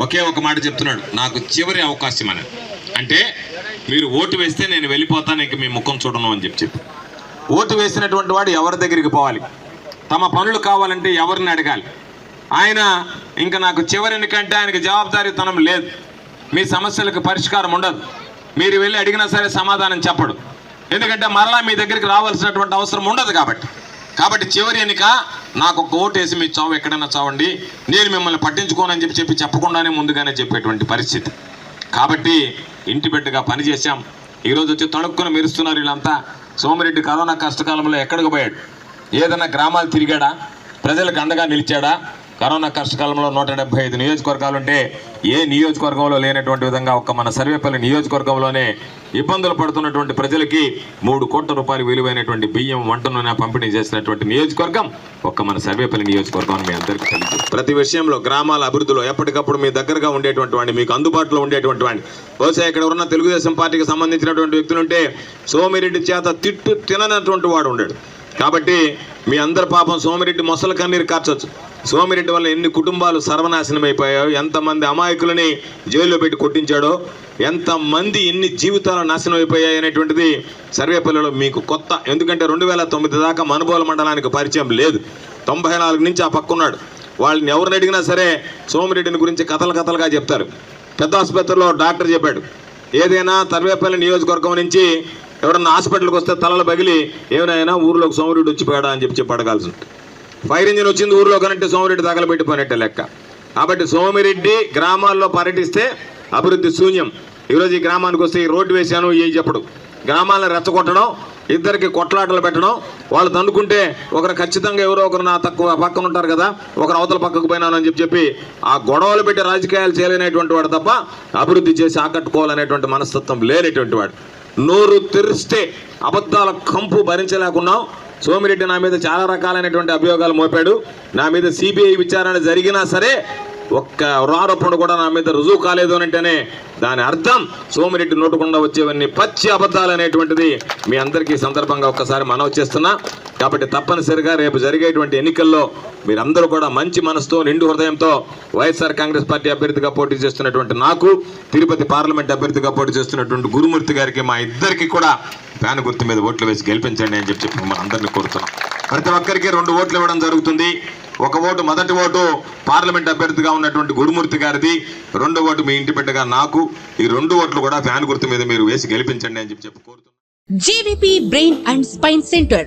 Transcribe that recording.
ఒకే ఒక మాట చెప్తున్నాడు. నాకు చివరి అవకాశం అని అంటే మీరు ఓటు వేస్తే నేను వెళ్ళిపోతాను ఇంక మీ ముఖం చూడను అని చెప్పి చెప్పి. ఓటు వేసినటువంటి వాడు ఎవరి దగ్గరికి పోవాలి? తమ పనులు కావాలంటే ఎవరిని అడగాలి? ఆయన ఇంకా నాకు చివరి ఎందుకంటే ఆయనకి జవాబుదారీతనం లేదు. మీ సమస్యలకు పరిష్కారం ఉండదు. మీరు వెళ్ళి అడిగినా సరే సమాధానం చెప్పడు. ఎందుకంటే మరలా మీ దగ్గరికి రావాల్సినటువంటి అవసరం ఉండదు కాబట్టి. కాబట్టి చివరి ఎన్నిక నాకు ఒక ఓటు వేసి మీ చావు ఎక్కడైనా చావండి. నేను మిమ్మల్ని పట్టించుకోనని చెప్పి చెప్పి చెప్పకుండానే ముందుగానే చెప్పేటువంటి పరిస్థితి. కాబట్టి ఇంటి బిడ్డగా పనిచేశాం. ఈరోజు వచ్చి తణుక్కుని మెరుస్తున్నారు వీళ్ళంతా. సోమిరెడ్డి కరోనా కష్టకాలంలో ఎక్కడికి పోయాడు? ఏదైనా గ్రామాలు తిరిగాడా? ప్రజలకు అండగా నిలిచాడా? కరోనా కష్టకాలంలో నూట డెబ్బై ఐదు నియోజకవర్గాలు ఉంటే ఏ నియోజకవర్గంలో లేనటువంటి విధంగా ఒక్క మన సర్వేపల్లి నియోజకవర్గంలోనే ఇబ్బందులు పడుతున్నటువంటి ప్రజలకి మూడు కోట్ల రూపాయలు విలువైనటువంటి బియ్యం వంట నూనె పంపిణీ చేసినటువంటి నియోజకవర్గం ఒక్క మన సర్వేపల్లి నియోజకవర్గం అని మీ అందరికీ తెలుసు. ప్రతి విషయంలో గ్రామాల అభివృద్ధిలో ఎప్పటికప్పుడు మీ దగ్గరగా ఉండేటువంటి వాడిని మీకు అందుబాటులో ఉండేటువంటి వాడిని. బహుశా ఇక్కడ ఉన్న తెలుగుదేశం పార్టీకి సంబంధించినటువంటి వ్యక్తులుంటే సోమిరెడ్డి చేత తిట్టు తిననటువంటి వాడు ఉండడు. కాబట్టి మీ అందరి పాపం సోమిరెడ్డి మొసలు కన్నీరు కార్చొచ్చు. సోమిరెడ్డి వల్ల ఎన్ని కుటుంబాలు సర్వనాశనం అయిపోయాయో ఎంతమంది అమాయకులని జైల్లో పెట్టి కొట్టించాడో ఎంతమంది ఎన్ని జీవితాలు నాశనం అయిపోయాయి అనేటువంటిది సర్వేపల్లిలో మీకు కొత్త. ఎందుకంటే రెండు వేల తొమ్మిది దాకా మనుబోల మండలానికి పరిచయం లేదు. తొంభై నాలుగు నుంచి ఆ పక్కున్నాడు వాళ్ళని ఎవరిని అడిగినా సరే సోమిరెడ్డిని గురించి కథలు కథలుగా చెప్తారు. పెద్ద ఆసుపత్రిలో డాక్టర్ చెప్పాడు. ఏదైనా తర్వేపల్లి నియోజకవర్గం నుంచి ఎవరన్నా హాస్పిటల్కి వస్తే తలలు పగిలి ఏమైనా ఊర్లోకి సోమరెడ్డి వచ్చిపోయాడా అని చెప్పి చెప్పి అడగాల్సి ఉంటుంది. ఫైర్ ఇంజిన్ వచ్చింది ఊర్లో కనంటే సోమిరెడ్డి తగలబెట్టిపోయినట్టే లెక్క. కాబట్టి సోమిరెడ్డి గ్రామాల్లో పర్యటిస్తే అభివృద్ధి శూన్యం. ఈరోజు ఈ గ్రామానికి వస్తే ఈ రోడ్డు వేశాను ఏ చెప్పడు. గ్రామాలను రెచ్చగొట్టడం ఇద్దరికి కొట్లాటలు పెట్టడం వాళ్ళు తన్నుకుంటే ఒకరు ఖచ్చితంగా ఎవరో ఒకరు నా తక్కువ పక్కన ఉంటారు కదా ఒకరు అవతల పక్కకు పోయినాను అని చెప్పి చెప్పి ఆ గొడవలు పెట్టి రాజకీయాలు చేయలేనటువంటి వాడు తప్ప అభివృద్ధి చేసి ఆకట్టుకోవాలనేటువంటి మనస్తత్వం లేనటువంటి వాడు. నోరు తెరిస్తే అబద్ధాల కంపు భరించలేకున్నాం. సోమిరెడ్డి నా మీద చాలా రకాలైనటువంటి అభియోగాలు మోపాడు. నా మీద సిబిఐ విచారణ జరిగినా సరే ఒక్క ఆరోపణ కూడా నా మీద రుజువు కాలేదు అని అంటేనే దాని అర్థం సోమిరెడ్డి నోటుకుండా వచ్చేవన్నీ పచ్చి అబద్ధాలు అనేటువంటిది మీ అందరికీ సందర్భంగా ఒక్కసారి మనవి చేస్తున్నా. కాబట్టి తప్పనిసరిగా రేపు జరిగేటువంటి ఎన్నికల్లో మీరందరూ కూడా మంచి మనసుతో నిండు హృదయంతో వైఎస్ఆర్ కాంగ్రెస్ పార్టీ అభ్యర్థిగా పోటీ చేస్తున్నటువంటి నాకు తిరుపతి పార్లమెంట్ అభ్యర్థిగా పోటీ చేస్తున్నటువంటి గురుమూర్తి గారికి మా ఇద్దరికి కూడా ఫ్యాన్ గుర్తు మీద ఓట్లు వేసి గెలిపించండి అని చెప్పి చెప్పి మిమ్మల్ని కోరుతున్నాం. ప్రతి ఒక్కరికి రెండు ఓట్లు ఇవ్వడం జరుగుతుంది. ఒక ఓటు మొదటి ఓటు పార్లమెంట్ అభ్యర్థిగా ఉన్నటువంటి గురుమూర్తి గారిది రెండో ఓటు మీ ఇంటి బిడ్డగా నాకు ఈ రెండు ఓట్లు కూడా ఫ్యాన్ గుర్తు మీద మీరు వేసి గెలిపించండి అని చెప్పి చెప్పి కోరుతున్నాను. JVP brain and spine centre.